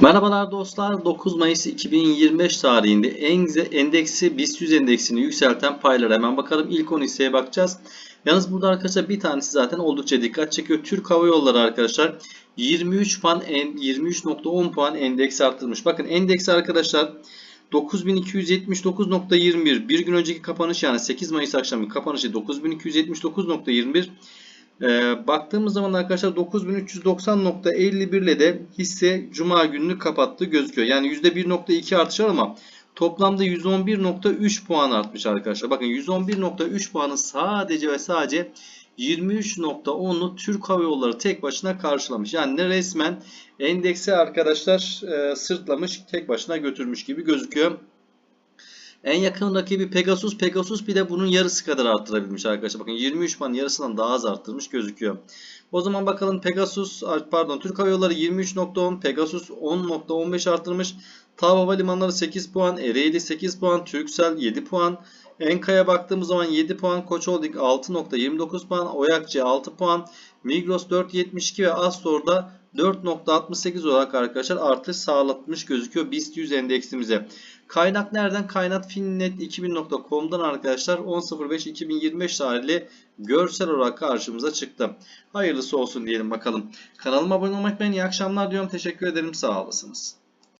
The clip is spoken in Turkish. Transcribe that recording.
Merhabalar dostlar. 9 Mayıs 2025 tarihinde en- endeksi BIST 100 endeksini yükselten paylara hemen bakalım. İlk 10 hisseye bakacağız. Yalnız burada arkadaşlar bir tanesi zaten oldukça dikkat çekiyor. Türk Hava Yolları arkadaşlar 23 puan en- 23.10 puan endeks arttırmış. Bakın endeks arkadaşlar 9279.21 bir gün önceki kapanış yani 8 Mayıs akşamı kapanışı 9279.21 ee, baktığımız zaman arkadaşlar 9390.51 ile de hisse Cuma gününü kapattı gözüküyor. Yani %1.2 artış var ama toplamda 111.3 puan artmış arkadaşlar. Bakın 111.3 puanı sadece ve sadece 23.10'u Türk Hava Yolları tek başına karşılamış. Yani ne resmen endeksi arkadaşlar e, sırtlamış tek başına götürmüş gibi gözüküyor. En yakın rakibi Pegasus. Pegasus bir de bunun yarısı kadar arttırabilmiş arkadaşlar. Bakın 23 puan yarısından daha az arttırmış gözüküyor. O zaman bakalım Pegasus pardon Türk Hava Yolları 23.10 Pegasus 10.15 arttırmış. TAV Havalimanları 8 puan, Ereğli 8 puan, Turkcell 7 puan. Enka'ya baktığımız zaman 7 puan, Koç Holding 6.29 puan, Oyakçı 6 puan, Migros 4.72 ve Astor'da 4.68 olarak arkadaşlar artış sağlatmış gözüküyor BIST 100 endeksimize. Kaynak nereden? Kaynak finnet2000.com'dan arkadaşlar 10.05.2025 tarihli görsel olarak karşımıza çıktı. Hayırlısı olsun diyelim bakalım. Kanalıma abone olmayı unutmayın. İyi akşamlar diyorum. Teşekkür ederim. Sağ olasınız.